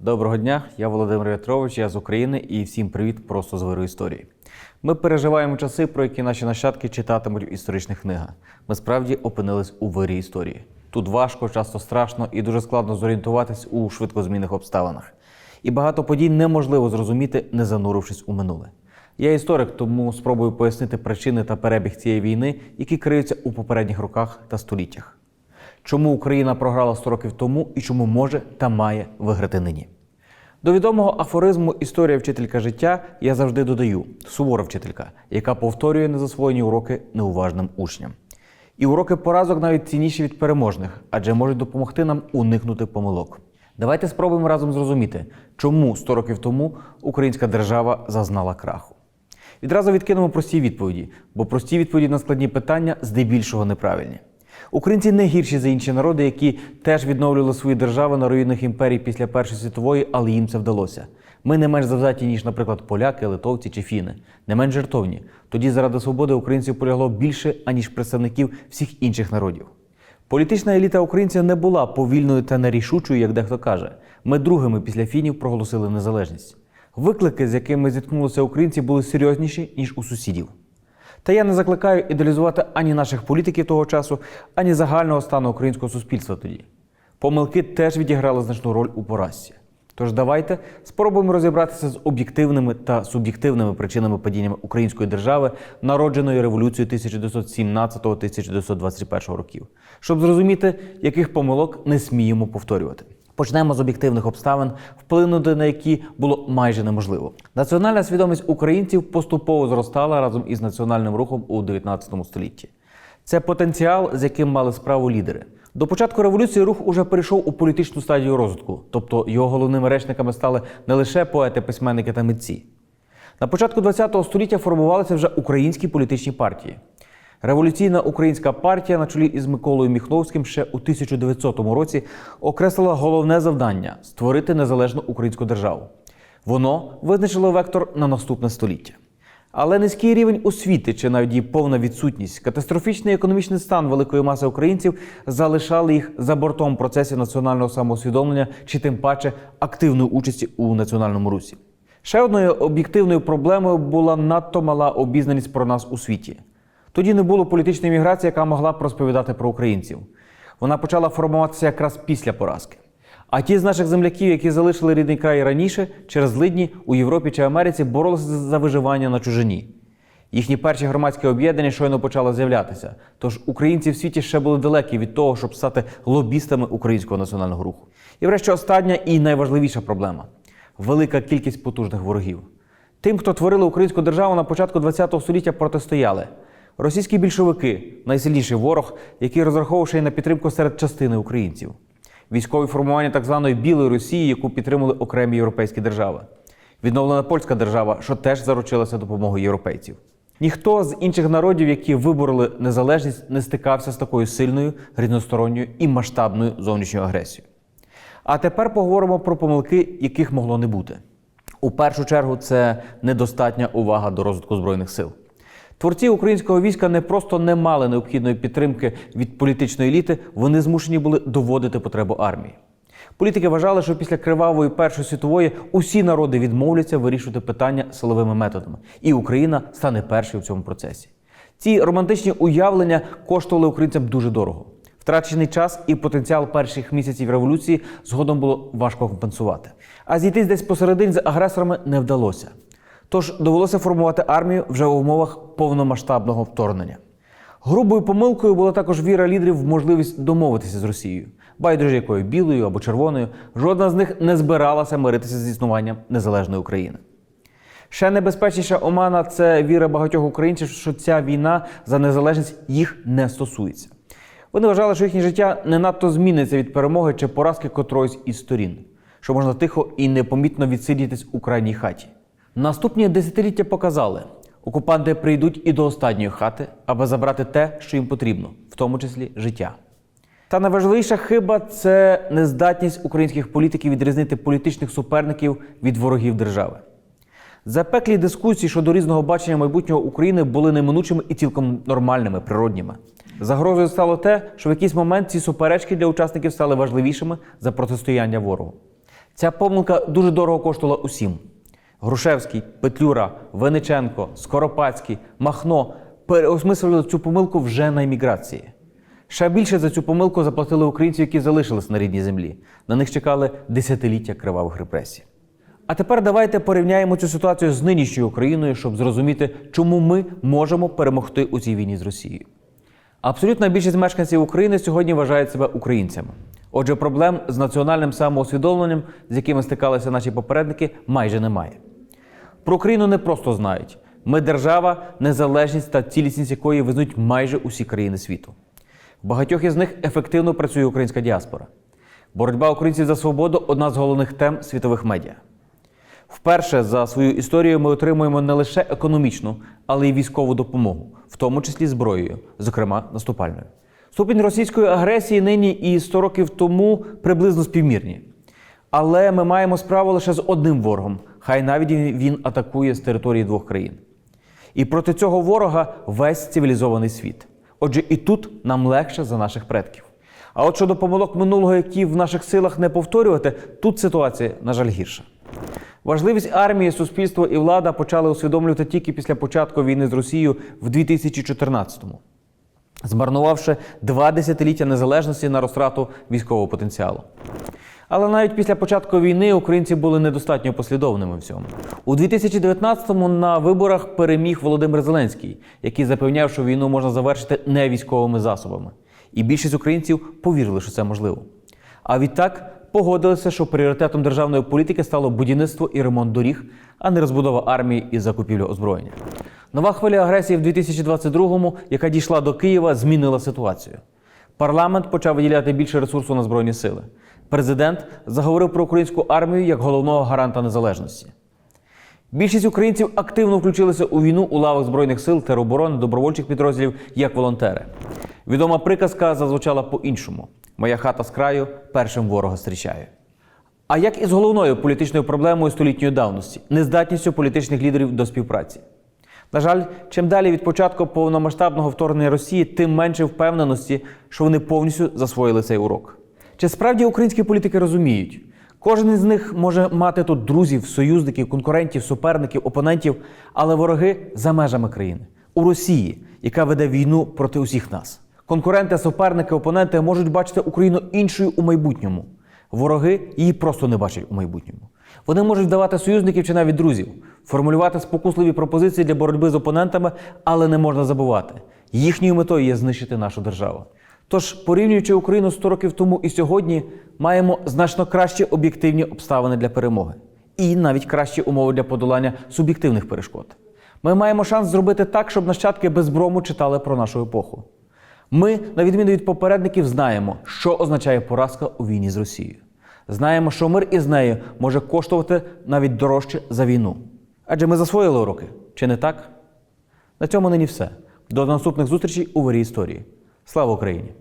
Доброго дня, я Володимир В'ятрович, я з України і всім привіт просто з виру історії. Ми переживаємо часи, про які наші нащадки читатимуть в історичних книгах. Ми справді опинились у вирі історії. Тут важко, часто страшно і дуже складно зорієнтуватись у швидкозмінних обставинах. І багато подій неможливо зрозуміти, не занурившись у минуле. Я історик, тому спробую пояснити причини та перебіг цієї війни, які криються у попередніх роках та століттях. Чому Україна програла 100 років тому і чому може та має виграти нині? До відомого афоризму Історія вчителька життя я завжди додаю сувора вчителька, яка повторює незасвоєні уроки неуважним учням. І уроки поразок навіть цінніші від переможних, адже можуть допомогти нам уникнути помилок. Давайте спробуємо разом зрозуміти, чому 100 років тому українська держава зазнала краху. Відразу відкинемо прості відповіді, бо прості відповіді на складні питання здебільшого неправильні. Українці не гірші за інші народи, які теж відновлювали свої держави на руїнах імперій після Першої світової, але їм це вдалося. Ми не менш завзяті, ніж, наприклад, поляки, литовці чи фіни, не менш жертовні. Тоді заради свободи українців полягло більше, аніж представників всіх інших народів. Політична еліта українців не була повільною та нерішучою, як дехто каже. Ми другими після фінів проголосили незалежність. Виклики, з якими зіткнулися українці, були серйозніші ніж у сусідів. Та я не закликаю ідеалізувати ані наших політиків того часу, ані загального стану українського суспільства тоді. Помилки теж відіграли значну роль у поразці. Тож давайте спробуємо розібратися з об'єктивними та суб'єктивними причинами падіння української держави, народженої революцією 1917-1921 років, щоб зрозуміти, яких помилок не сміємо повторювати. Почнемо з об'єктивних обставин, вплинути на які було майже неможливо. Національна свідомість українців поступово зростала разом із національним рухом у 19 столітті. Це потенціал, з яким мали справу лідери. До початку революції рух уже перейшов у політичну стадію розвитку, тобто його головними речниками стали не лише поети, письменники та митці. На початку ХХ століття формувалися вже українські політичні партії. Революційна українська партія на чолі із Миколою Міхновським ще у 1900 році окреслила головне завдання створити незалежну українську державу. Воно визначило вектор на наступне століття. Але низький рівень освіти чи навіть її повна відсутність, катастрофічний економічний стан великої маси українців залишали їх за бортом процесів національного самоусвідомлення чи тим паче активної участі у національному русі. Ще одною об'єктивною проблемою була надто мала обізнаність про нас у світі. Тоді не було політичної міграції, яка могла б розповідати про українців. Вона почала формуватися якраз після поразки. А ті з наших земляків, які залишили рідний край раніше, через злидні у Європі чи Америці боролися за виживання на чужині. Їхні перші громадські об'єднання щойно почали з'являтися. Тож українці в світі ще були далекі від того, щоб стати лобістами українського національного руху. І врешті остання і найважливіша проблема велика кількість потужних ворогів. Тим, хто творили українську державу на початку ХХ століття, протистояли. Російські більшовики найсильніший ворог, який розраховувавши на підтримку серед частини українців, військові формування так званої Білої Росії, яку підтримали окремі європейські держави, відновлена польська держава, що теж заручилася допомогою європейців. Ніхто з інших народів, які вибороли незалежність, не стикався з такою сильною, різносторонньою і масштабною зовнішньою агресією. А тепер поговоримо про помилки, яких могло не бути. У першу чергу, це недостатня увага до розвитку збройних сил. Творці українського війська не просто не мали необхідної підтримки від політичної еліти, вони змушені були доводити потребу армії. Політики вважали, що після кривавої Першої світової усі народи відмовляться вирішувати питання силовими методами, і Україна стане першою в цьому процесі. Ці романтичні уявлення коштували українцям дуже дорого. Втрачений час і потенціал перших місяців революції згодом було важко компенсувати. А зійтись десь посередині з агресорами не вдалося. Тож довелося формувати армію вже в умовах повномасштабного вторгнення. Грубою помилкою була також віра лідерів в можливість домовитися з Росією. Байдуже якою білою або червоною, жодна з них не збиралася миритися з існуванням незалежної України. Ще небезпечніша омана це віра багатьох українців, що ця війна за незалежність їх не стосується. Вони вважали, що їхнє життя не надто зміниться від перемоги чи поразки котроїсь із сторін, що можна тихо і непомітно відсидітись у крайній хаті. Наступні десятиліття показали, окупанти прийдуть і до останньої хати, аби забрати те, що їм потрібно, в тому числі життя. Та найважливіша хиба це нездатність українських політиків відрізнити політичних суперників від ворогів держави. Запеклі дискусії щодо різного бачення майбутнього України були неминучими і цілком нормальними, природніми. Загрозою стало те, що в якийсь момент ці суперечки для учасників стали важливішими за протистояння ворогу. Ця помилка дуже дорого коштувала усім. Грушевський, Петлюра, Вениченко, Скоропадський, Махно переосмислили цю помилку вже на еміграції. Ще більше за цю помилку заплатили українці, які залишились на рідній землі. На них чекали десятиліття кривавих репресій. А тепер давайте порівняємо цю ситуацію з нинішньою Україною, щоб зрозуміти, чому ми можемо перемогти у цій війні з Росією. Абсолютна більшість мешканців України сьогодні вважають себе українцями. Отже, проблем з національним самоусвідомленням, з якими стикалися наші попередники, майже немає. Про Україну не просто знають. Ми держава, незалежність та цілісність якої визнають майже усі країни світу. В багатьох із них ефективно працює українська діаспора. Боротьба українців за свободу одна з головних тем світових медіа. Вперше за свою історію ми отримуємо не лише економічну, але й військову допомогу, в тому числі зброєю, зокрема наступальною. Ступінь російської агресії нині і 100 років тому приблизно співмірні. Але ми маємо справу лише з одним ворогом, хай навіть він атакує з території двох країн. І проти цього ворога весь цивілізований світ. Отже, і тут нам легше за наших предків. А от щодо помилок минулого, які в наших силах не повторювати, тут ситуація, на жаль, гірша. Важливість армії, суспільство і влада почали усвідомлювати тільки після початку війни з Росією в 2014-му, змарнувавши два десятиліття незалежності на розтрату військового потенціалу. Але навіть після початку війни українці були недостатньо послідовними в цьому. У 2019-му на виборах переміг Володимир Зеленський, який запевняв, що війну можна завершити не військовими засобами. І більшість українців повірили, що це можливо. А відтак погодилися, що пріоритетом державної політики стало будівництво і ремонт доріг, а не розбудова армії і закупівля озброєння. Нова хвиля агресії в 2022-му, яка дійшла до Києва, змінила ситуацію. Парламент почав виділяти більше ресурсу на збройні сили. Президент заговорив про українську армію як головного гаранта незалежності. Більшість українців активно включилися у війну у лавах збройних сил, тероборони, добровольчих підрозділів як волонтери. Відома приказка зазвучала по-іншому: Моя хата з краю першим ворога зустрічає. А як із головною політичною проблемою столітньої давності нездатністю політичних лідерів до співпраці? На жаль, чим далі від початку повномасштабного вторгнення Росії, тим менше впевненості, що вони повністю засвоїли цей урок. Чи справді українські політики розуміють? Кожен із них може мати тут друзів, союзників, конкурентів, суперників, опонентів, але вороги за межами країни у Росії, яка веде війну проти усіх нас. Конкуренти, суперники, опоненти можуть бачити Україну іншою у майбутньому. Вороги її просто не бачать у майбутньому. Вони можуть давати союзників чи навіть друзів, формулювати спокусливі пропозиції для боротьби з опонентами, але не можна забувати. Їхньою метою є знищити нашу державу. Тож, порівнюючи Україну 100 років тому і сьогодні, маємо значно кращі об'єктивні обставини для перемоги і навіть кращі умови для подолання суб'єктивних перешкод. Ми маємо шанс зробити так, щоб нащадки без брому читали про нашу епоху. Ми, на відміну від попередників, знаємо, що означає поразка у війні з Росією. Знаємо, що мир із нею може коштувати навіть дорожче за війну. Адже ми засвоїли уроки, чи не так? На цьому нині все. До наступних зустрічей у варі історії. Слава Україні!